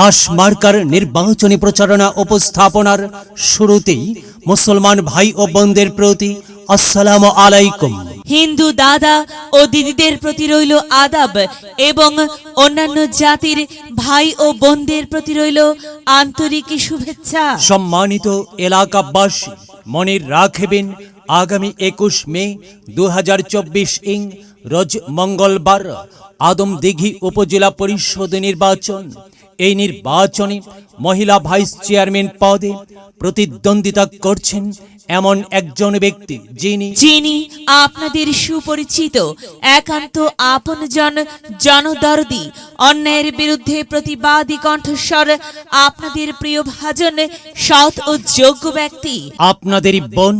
হাস marker নির্বাচনী প্রচারণা উপস্থাপনার শুরুতেই মুসলমান ভাই ও বোনদের প্রতি আসসালামু আলাইকুম। হিন্দু দাদা ও দিদিদের প্রতি রইল আদাব এবং অন্যান্য জাতির ভাই ও বোনদের প্রতি রইল আন্তরিক শুভেচ্ছা। সম্মানিত এলাকাবাসী মনে রাখবেন আগামী একুশ মে দু হাজার চব্বিশ ইং রোজ মঙ্গলবার আদমদিঘি উপজেলা পরিষদ নির্বাচন। এই নির্বাচনে মহিলা ভাইস চেয়ারম্যান পদে প্রতিদ্বন্দ্বিতা করছেন এমন একজন ব্যক্তি যিনি যিনি আপনাদের সুপরিচিত একান্ত আপনজন জনদরদি অন্যায়ের বিরুদ্ধে প্রতিবাদী কণ্ঠস্বর আপনাদের প্রিয় ভাজন সৎ ও যোগ্য ব্যক্তি। আপনাদেরই বোন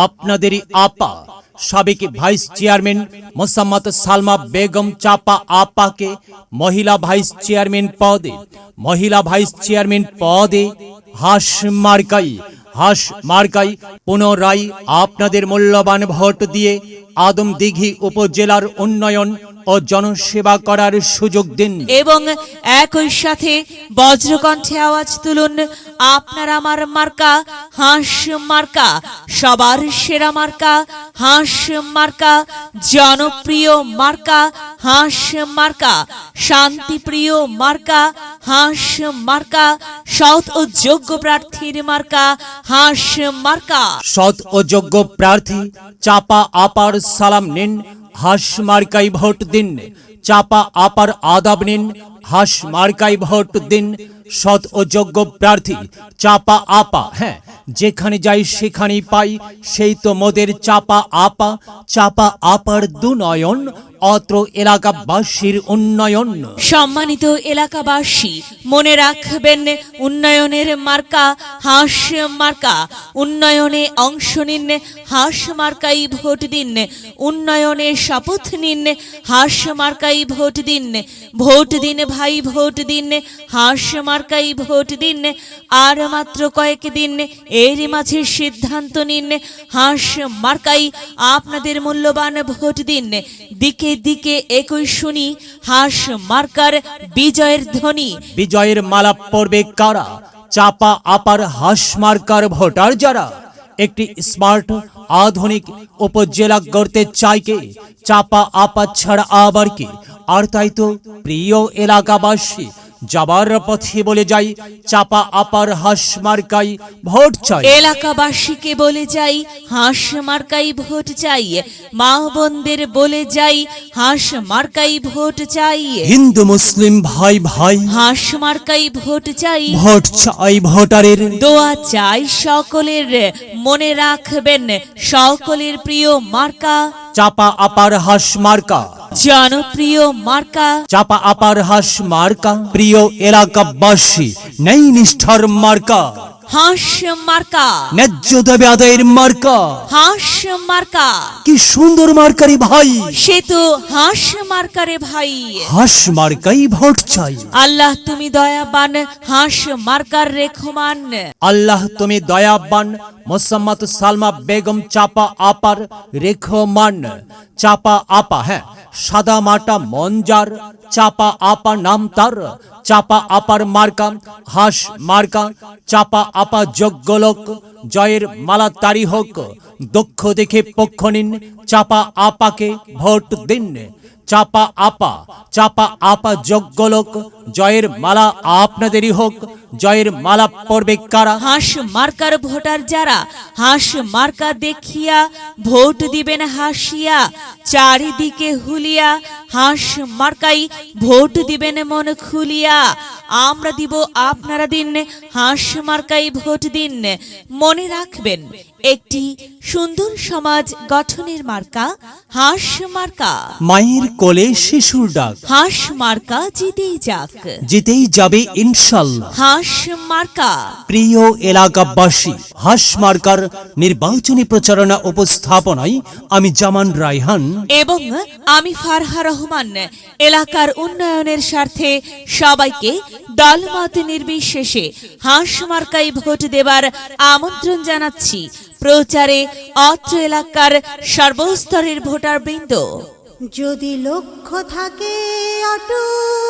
আপনাদেরই আপা সাবেক ভাইস চেয়ারম্যান মোসাম্মদ সালমা বেগম চাপা আপাকে মহিলা ভাইস চেয়ারম্যান পদে, মহিলা ভাইস চেয়ারম্যান পদে হাস মার্কাই হাস মার্কাই পুনরায় আপনাদের মূল্যবান ভোট দিয়ে আদমদিঘি উপজেলার উন্নয়ন ও জনসেবা করার সুযোগ দিন। এবং একই সাথে বজ্রকণ্ঠে আওয়াজ তুলুন আপনার আমার মার্কা হাঁস মার্কা সবার সেরা মার্কা হাঁস মার্কা জনপ্রিয় মার্কা হাঁস মার্কা শান্তিপ্রিয় মার্কা হাঁস মার্কা সৎ ও যোগ্য প্রার্থীর মার্কা হাঁস মার্কা। সৎ ও যোগ্য প্রার্থী চাপা আপার সালাম নিন হাস মার্কাই ভোট দিন, চাপা আপার আদাব নিন, হাস মার্কাই ভোট দিন, সৎ ও যোগ্য প্রার্থী, চাপা আপা হ্যাঁ যেখানে যাই সেখানেই পাই, সেই তো মোদের চাপা আপা, চাপা আপার দুনয়ন অত্র এলাকাবাসীর উন্নয়ন। সম্মানিত এলাকাবাসী, মনে রাখবেন উন্নয়নের মার্কা, হাঁস মার্কা। উন্নয়নে অংশ নিন, হাঁস মার্কাই ভোট দিন। উন্নয়নে শপথ নিন, হাঁস মার্কাই ভোট দিন। ভোট দিন ভাই, ভোট দিন, হাঁস মার্কাই ভোট দিন। আর মাত্র কয়েক দিন এর মাঝে সিদ্ধান্ত নিন, হাঁস মার্কাই আপনাদের মূল্যবান ভোট দিন। দিকে দিকে একই শুনি হাঁস মার্কার বিজয়ের ধ্বনি। বিজয়ের মালা পড়বে কারা? চাপা আপার হাস মার্কার ভোটার যারা? একটি স্মার্ট, আধুনিক উপজেলা গড়তে চাই কে? চাপা আপা ছাড়া আবার কি? আর তাই তো প্রিয় এলাকাবাসী যাবার পথে বলে যাই চাপা আপার হাস মার্কাই ভোট চাই। এলাকাবাসীকে বলে যাই হাঁস মার্কাই ভোট চাই। মা বোনদের বলে যাই হাঁস মার্কাই ভোট চাই। হিন্দু মুসলিম ভাই ভাই। হাঁস মার্কাই ভোট চাই। ভোট চাই ভোটারের। দোয়া চাই সকলের মনে রাখবেন সকলের প্রিয় মার্কা। চাপা আপার হাস মার্কা। জনপ্রিয় মার্কা। চাপা আপার হাস মার্কা। প্রিয় এলাকাবাসী নেই নিষ্ঠার মার্কা। হাঁস মার্কা। ন্যায্য দাবি আদায়ের মার্কা। হাঁস মার্কা। কি সুন্দর মার্কারি ভাই। সে তো হাঁস মার্কারে ভাই। হাস মার্কাই ভোট চাই। আল্লাহ তুমি দয়াবান হাঁস মার্কার রেখমান। আল্লাহ তুমি দয়াবান মোসাম্মদ সালমা বেগম চাপা আপার রেখমান। চাপা আপা হ্যাঁ সাদা মাটা মঞ্জার, চাপা আপা নাম তার চাপা আপার মার্কা, হাস মার্কা, চাপা আপা যজ্ঞলোক লোক জয়ের মালা তারি হোক, দক্ষ দেখে পক্ষ নিন, চাপা আপাকে ভোট দিন, চাপা আপা চাপা আপা যজ্ঞলোক লোক জয়ের মালা আপনাদেরই হোক জয়ের মালা পড়বে কারা? হাঁস মার্কার ভোটার যারা হাঁস মার্কা দেখিয়া ভোট দিবেন হাসিয়া চারিদিকে হুলিয়া হাঁস মার্কাই ভোট দিবেন মন খুলিয়া। আমরা দিব আপনারা দিন হাঁস মার্কাই ভোট দিন। মনে রাখবেন একটি সুন্দর সমাজ গঠনের মার্কা হাঁস মার্কা। মায়ের কোলে শিশুর ডাক। হাঁস মার্কা জিতেই যাক। জিতেই যাবে ইনশাল্লাহ। হাঁস মার্কা। প্রিয় এলাকাবাসী হাস মার্কার নির্বাচনী প্রচারণা উপস্থাপনায় আমি জামান রায়হান। এবং আমি ফারহা রহমান এলাকার উন্নয়নের স্বার্থে সবাইকে দলমত নির্বিশেষে হাঁস মার্কাই ভোট দেবার আমন্ত্রণ জানাচ্ছি প্রচারে অত্র এলাকার সর্বস্তরের ভোটার বৃন্দ যদি লক্ষ্য থাকে অটুট